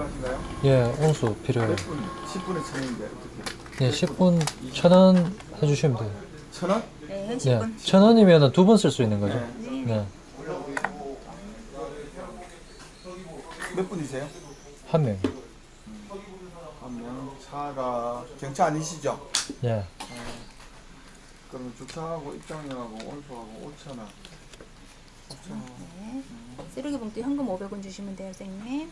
필요하신가요? 예, 온수 필요해요. 몇 분? 10분에 천 원인데 어떻게? 예, 10분 천 원 해주시면 돼요. 천 원? 네, 예, 10분. 천 원이면 두 번 쓸 수 있는 거죠. 네. 네, 몇 분이세요? 한 명. 한명 차가 경차 아니시죠? 예, 그러면 주차하고 입장료하고 온수하고 5천 원. 5천 원. 네. 쓰레기 봉투 현금 500원 주시면 돼요, 선생님.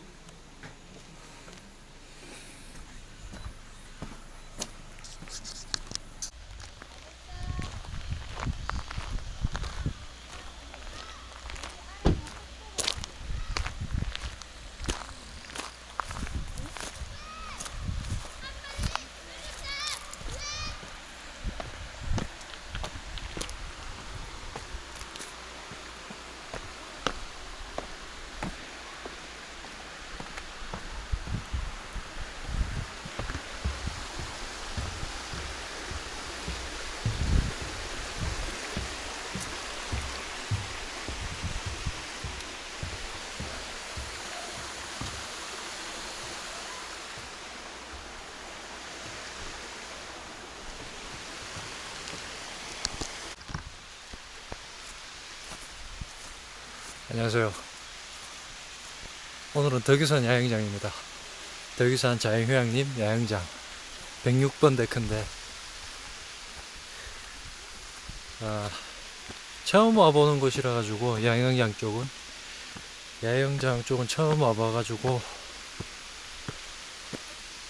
안녕하세요. 오늘은 덕유산 야영장입니다. 덕유산 자연휴양림 야영장 106번 데크인데 아, 처음 와보는 곳이라 가지고 야영장 쪽은 야영장 쪽은 처음 와봐가지고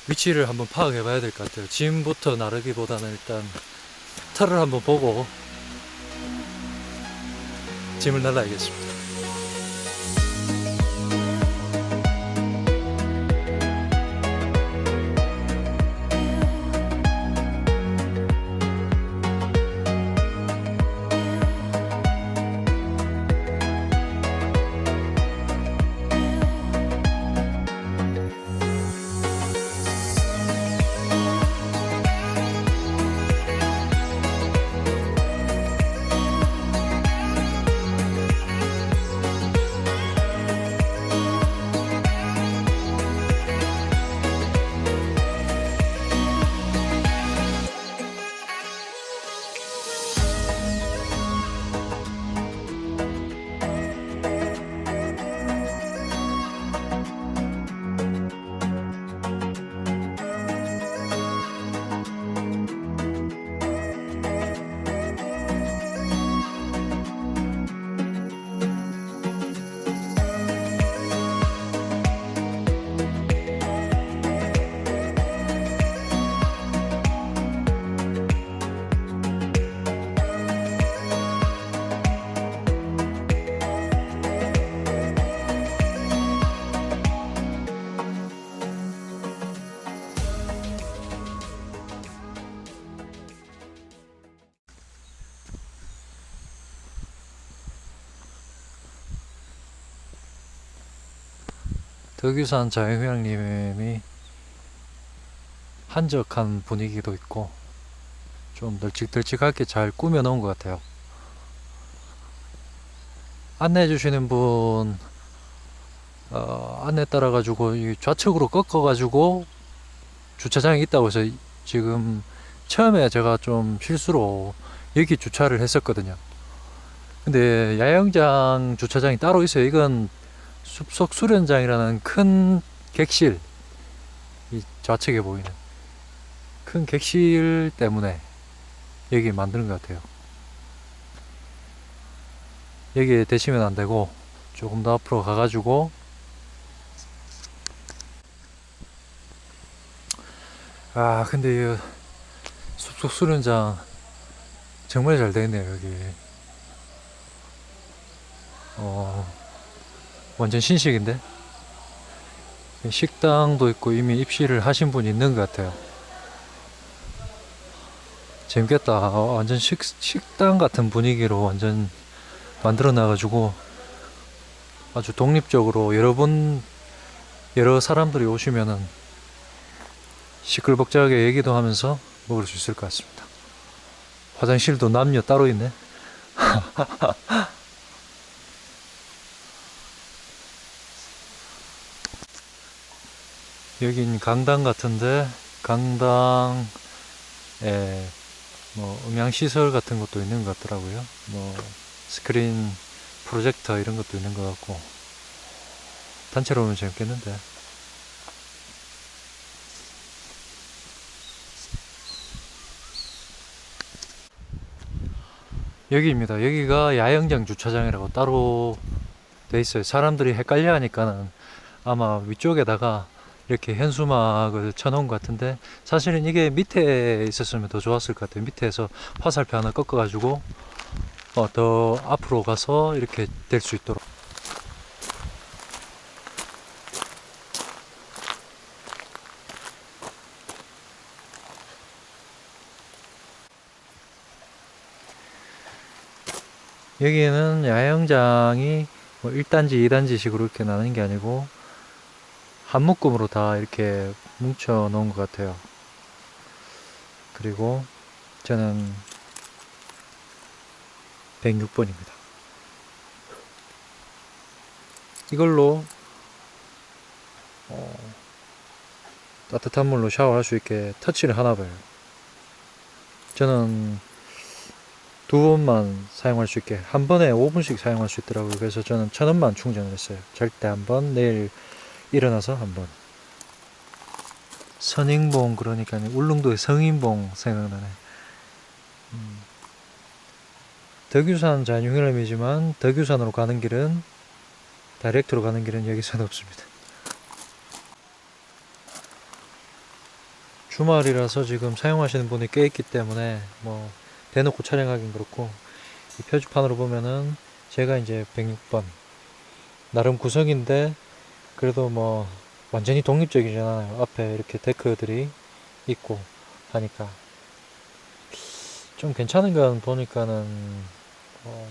위치를 한번 파악해 봐야 될 것 같아요. 지금부터 나르기보다는 일단 털을 한번 보고 짐을 날라야겠습니다. 덕유산 자연휴양림이 한적한 분위기도 있고 좀 널찍널찍하게 잘 꾸며 놓은 것 같아요. 안내해 주시는 분 어, 안내 따라 가지고 이 좌측으로 꺾어 가지고 주차장이 있다고 해서 이- 지금 처음에 제가 좀 실수로 여기 주차를 했었거든요. 근데 야영장 주차장이 따로 있어요. 이건 숲속 수련장이라는 큰 객실 이 좌측에 보이는 큰 객실 때문에 여기 만드는 것 같아요. 여기에 대시면 안 되고 조금 더 앞으로 가가지고 아 근데 이 숲속 수련장 정말 잘 되네요 여기 어 완전 신식인데? 식당도 있고 이미 입시를 하신 분이 있는 것 같아요. 재밌겠다. 어, 완전 식, 식당 같은 분위기로 완전 만들어 놔 가지고 아주 독립적으로 여러분 여러 사람들이 오시면은 시끌벅적하게 얘기도 하면서 먹을 수 있을 것 같습니다. 화장실도 남녀 따로 있네 여긴 강당 같은데 강당 에 뭐 음향 시설 같은 것도 있는 것 같더라고요. 뭐 스크린 프로젝터 이런 것도 있는 것 같고 단체로 오면 재밌겠는데. 여기입니다. 여기가 야영장 주차장이라고 따로 돼 있어요. 사람들이 헷갈려 하니까는 아마 위쪽에다가 이렇게 현수막을 쳐놓은 것 같은데 사실은 이게 밑에 있었으면 더 좋았을 것 같아요. 밑에서 화살표 하나 꺾어가지고 어, 더 앞으로 가서 이렇게 될 수 있도록. 여기는 야영장이 뭐 1단지, 2단지식으로 이렇게 나는 게 아니고 한 묶음으로 다 이렇게 뭉쳐 놓은 것 같아요. 그리고 저는 106번입니다. 이걸로 어, 따뜻한 물로 샤워할 수 있게 터치를 하나 봐요. 저는 두 번만 사용할 수 있게 한 번에 5분씩 사용할 수 있더라고요. 그래서 저는 천 원만 충전을 했어요. 잘때한 번, 내일 일어나서 한 번. 선인봉 그러니까 울릉도의 성인봉 생각나네. 음. 덕유산 잔휴일람이지만 덕유산으로 가는 길은 다이렉트로 가는 길은 여기서는 없습니다. 주말이라서 지금 사용하시는 분이 꽤 있기 때문에 뭐 대놓고 촬영하긴 그렇고 이 표지판으로 보면은 제가 이제 106번 나름 구석인데 그래도 뭐 완전히 독립적이잖아요. 앞에 이렇게 데크들이 있고 하니까. 좀 괜찮은 건 보니까는 어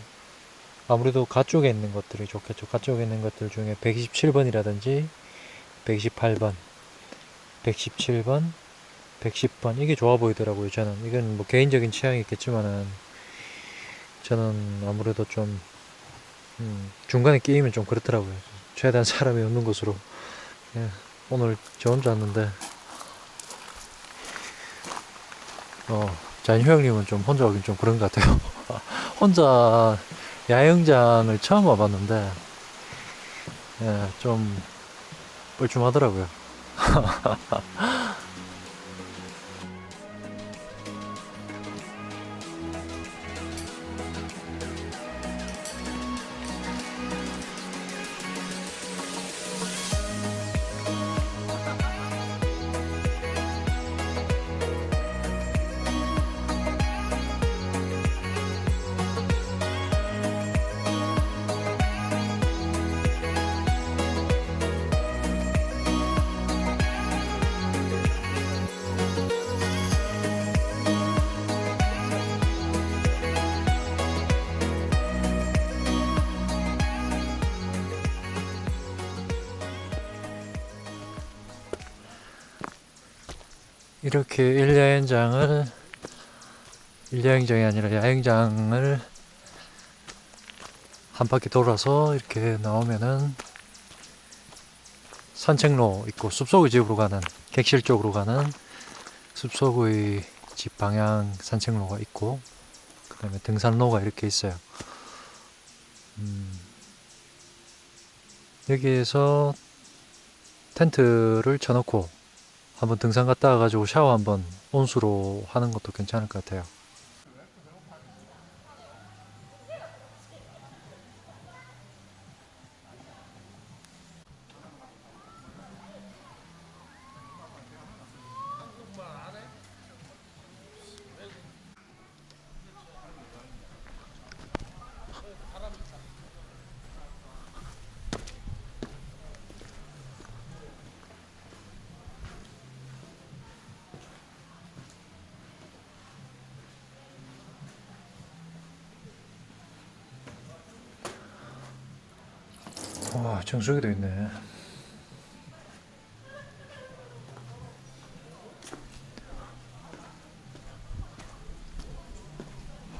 아무래도 가쪽에 있는 것들이 좋겠죠. 가쪽에 있는 것들 중에 127번이라든지 128번 117번 110번 이게 좋아 보이더라고요 저는. 이건 뭐 개인적인 취향이 있겠지만은 저는 아무래도 좀 음, 중간에 끼이면 좀 그렇더라고요 최대한 사람이 없는 곳으로. 예, 오늘 저 혼자 왔는데. 어 잔휴 형님은 좀 혼자 오긴 좀 그런 것 같아요. 혼자 야영장을 처음 와봤는데 예, 좀 뻘쭘하더라고요 이렇게 일야행장을 일야행장이 아니라 야행장을 한 바퀴 돌아서 이렇게 나오면은 산책로 있고 숲속의 집으로 가는 객실 쪽으로 가는 숲속의 집 방향 산책로가 있고 그 다음에 등산로가 이렇게 있어요. 음, 여기에서 텐트를 쳐놓고 한번 등산 갔다 와가지고 샤워 한번 온수로 하는 것도 괜찮을 것 같아요. 와, 정수기도 있네.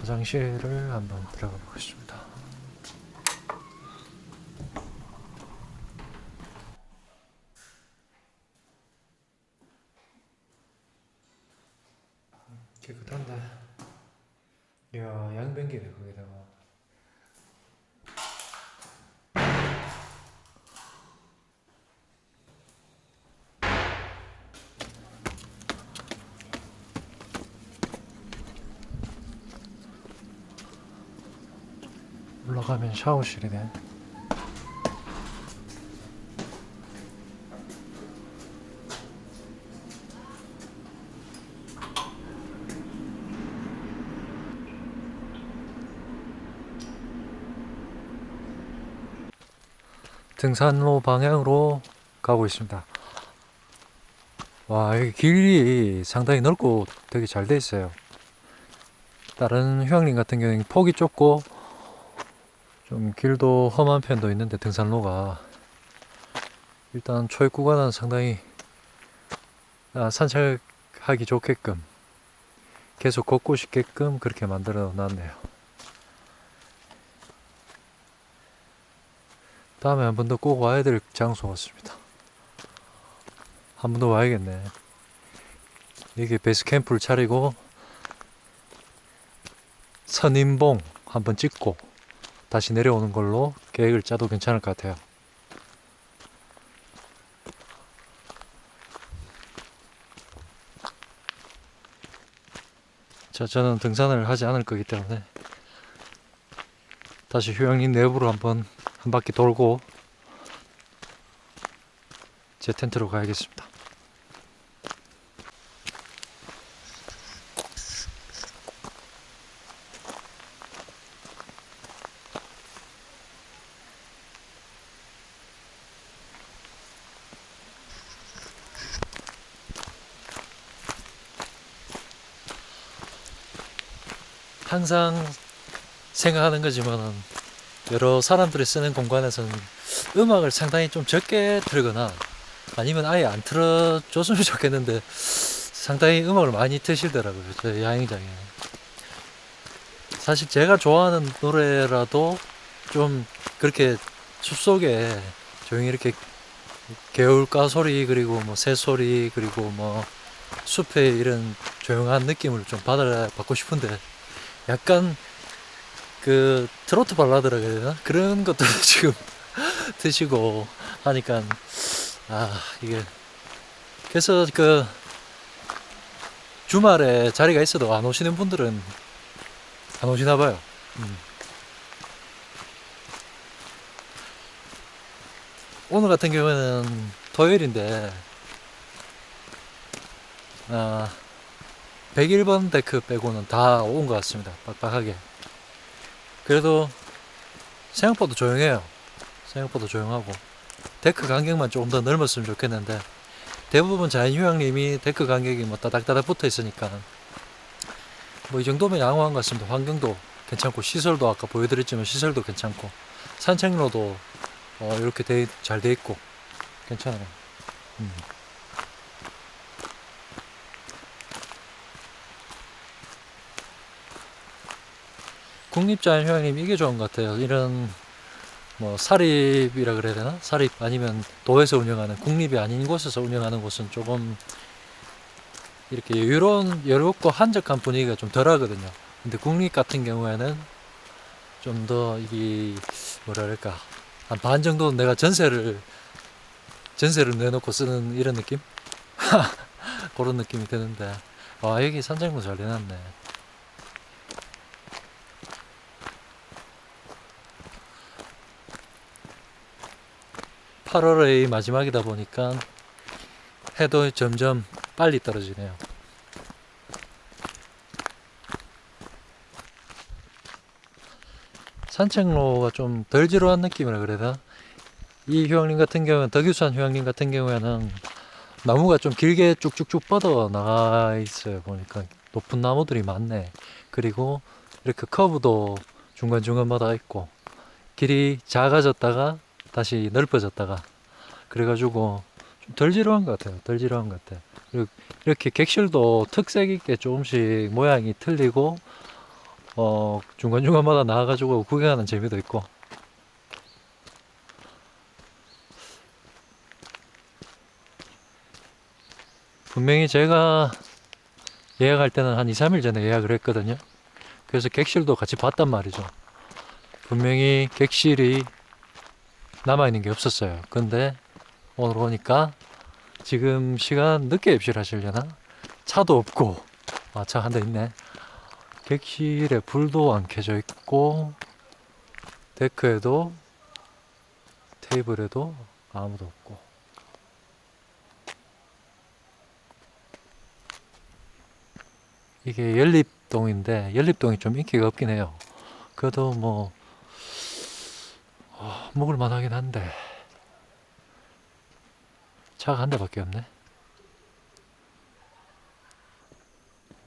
화장실을 한번 들어가 보겠습니다. 이야 양변기네 거기다가 올라가면 샤워실이네 등산로 방향으로 가고 있습니다. 와, 여기 길이 상당히 넓고 되게 잘 돼 있어요. 다른 휴양림 같은 경우는 폭이 좁고 좀 길도 험한 편도 있는데 등산로가 일단 초입 구간은 상당히 아, 산책하기 좋게끔 계속 걷고 싶게끔 그렇게 만들어 놨네요. 다음에 한 번 더 꼭 와야 될 장소 같습니다. 한 번 더 와야겠네. 여기 베이스 캠프를 차리고 선인봉 한번 찍고 다시 내려오는 걸로 계획을 짜도 괜찮을 것 같아요. 자, 저는 등산을 하지 않을 거기 때문에 다시 휴양림 내부로 한번 한 바퀴 돌고 제 텐트로 가야겠습니다. 항상 생각하는 거지만은 여러 사람들이 쓰는 공간에서는 음악을 상당히 좀 적게 틀거나 아니면 아예 안 틀어줬으면 좋겠는데 상당히 음악을 많이 트시더라고요. 저 야영장에. 사실 제가 좋아하는 노래라도 좀 그렇게 숲속에 조용히 이렇게 개울가 소리 그리고 뭐 새 소리 그리고 뭐 숲의 이런 조용한 느낌을 좀 받아 받고 싶은데 약간 그 트로트 발라드라 그래야 되나 그런 것들을 지금 드시고 하니까 아 이게 그래서 그 주말에 자리가 있어도 안 오시는 분들은 안 오시나 봐요. 음. 오늘 같은 경우에는 토요일인데 아 101번 데크 빼고는 다 온 것 같습니다. 빡빡하게. 그래도 생각보다 조용해요. 생각보다 조용하고 데크 간격만 조금 더 넓었으면 좋겠는데 대부분 자연휴양림이 데크 간격이 뭐 따닥따닥 붙어 있으니까 뭐 이 정도면 양호한 것 같습니다. 환경도 괜찮고 시설도 아까 보여드렸지만 시설도 괜찮고 산책로도 어, 이렇게 잘 돼 있고 괜찮아요. 음. 국립자연휴양림 이게 좋은 것 같아요. 이런 뭐 사립이라 그래야 되나? 사립 아니면 도에서 운영하는 국립이 아닌 곳에서 운영하는 곳은 조금 이렇게 여유로운 여유롭고 한적한 분위기가 좀 덜하거든요. 근데 국립 같은 경우에는 좀 더 이게 뭐랄까 한 반 정도는 내가 전세를 전세를 내놓고 쓰는 이런 느낌? 그런 느낌이 드는데 아 여기 산책로 잘 해놨네. 8월의 마지막이다 보니까 해도 점점 빨리 떨어지네요. 산책로가 좀 덜 지루한 느낌이라 되나? 이 휴양림 같은 경우는 덕유산 휴양림 같은 경우에는 나무가 좀 길게 쭉쭉쭉 뻗어 나가 있어요. 보니까 높은 나무들이 많네. 그리고 이렇게 커브도 중간중간마다 있고 길이 작아졌다가 다시 넓어졌다가 그래가지고 좀 덜 지루한 것 같아요. 덜 지루한 것 같아요. 그리고 이렇게 객실도 특색 있게 조금씩 모양이 틀리고 어 중간중간마다 나와가지고 구경하는 재미도 있고 분명히 제가 예약할 때는 한 2, 3일 전에 예약을 했거든요. 그래서 객실도 같이 봤단 말이죠. 분명히 객실이 남아있는 게 없었어요. 근데 오늘 오니까 지금 시간 늦게 입실 하시려나? 차도 없고, 아, 차 한 대 있네. 객실에 불도 안 켜져 있고, 데크에도, 테이블에도 아무도 없고. 이게 연립동인데, 연립동이 좀 인기가 없긴 해요. 그래도 뭐, 어, 먹을 만 하긴 한데, 차가 한 대밖에 없네.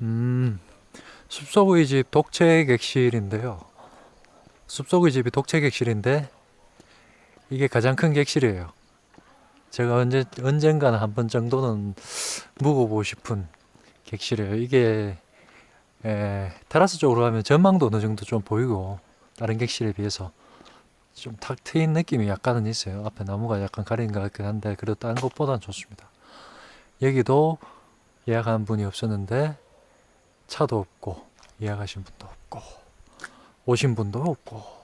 음, 숲속의 집 독채 객실인데요. 숲속의 집이 독채 객실인데 이게 가장 큰 객실이에요. 제가 언제 언젠가는 한 번 정도는 묵어보고 싶은 객실이에요. 이게 에, 테라스 쪽으로 가면 전망도 어느 정도 좀 보이고 다른 객실에 비해서 좀 탁 트인 느낌이 약간은 있어요. 앞에 나무가 약간 가리는 것 같긴 한데 그래도 다른 것보다는 좋습니다. 여기도 예약한 분이 없었는데 차도 없고 예약하신 분도 없고 오신 분도 없고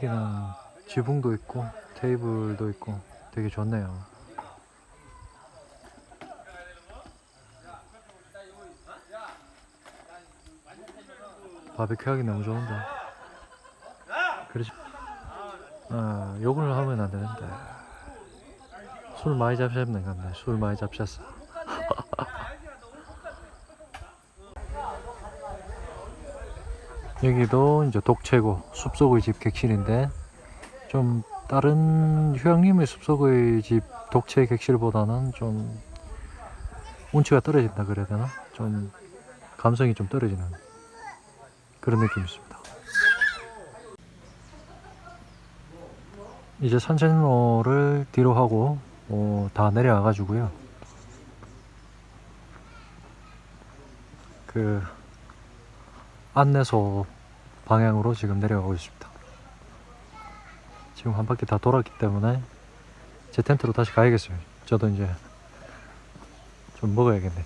아 여기는 지붕도 있고 테이블도 있고 되게 좋네요. 바베큐 하기 너무 좋은데. 그렇지. 아, 욕을 하면 안 되는데. 술 많이 잡셨네, 근데. 술 많이 잡셨어. 여기도 이제 독채고 숲속의 집 객실인데 좀 다른 휴양림의 숲속의 집 독채 객실보다는 좀 운치가 떨어진다 그래야 되나? 좀 감성이 좀 떨어지는 그런 느낌이 있습니다. 이제 산책로를 뒤로 하고 어, 다 내려와 가지고요. 그 안내소 방향으로 지금 내려가고 있습니다. 지금 한 바퀴 다 돌았기 때문에 제 텐트로 다시 가야겠어요. 저도 이제 좀 먹어야겠네.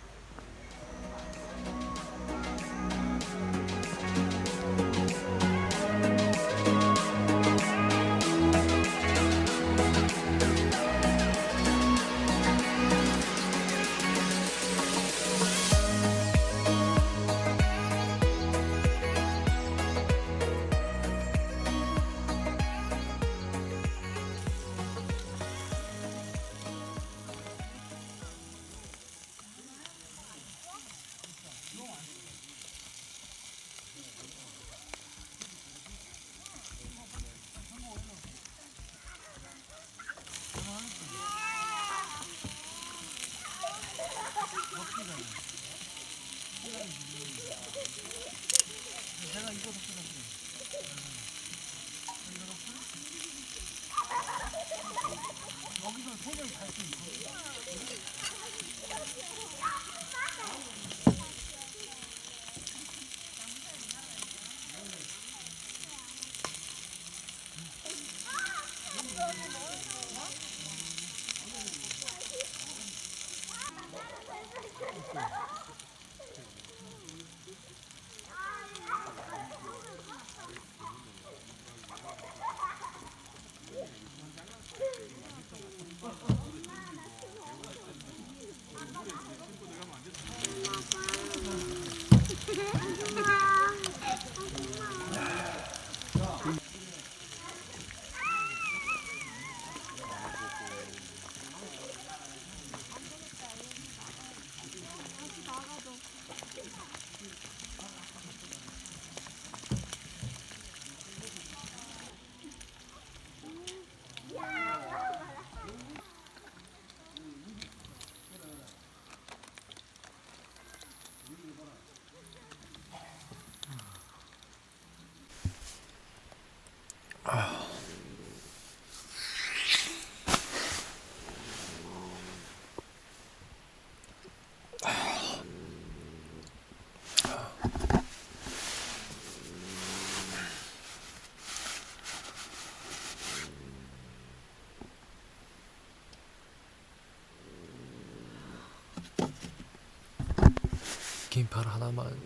긴팔 하나만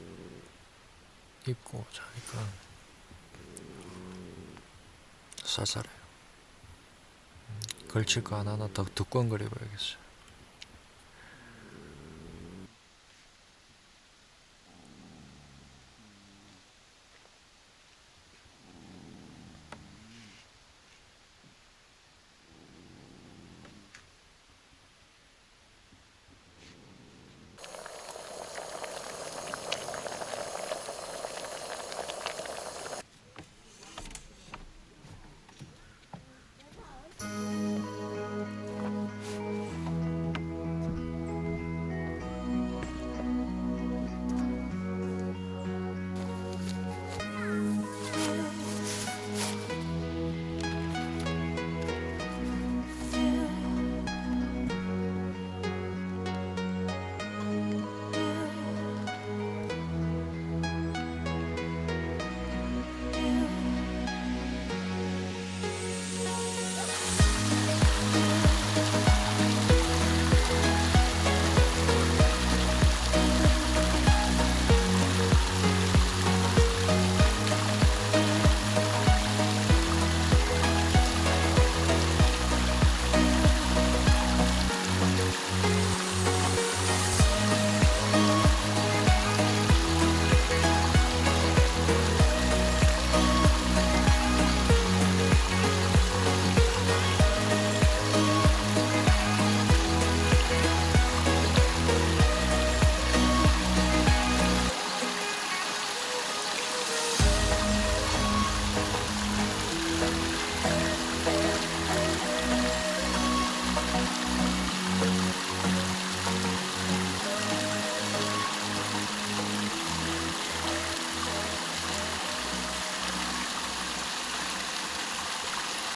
입고 자니까 쌀쌀해요. 음, 걸칠 거 하나 더 두꺼운 걸 입어야겠어요.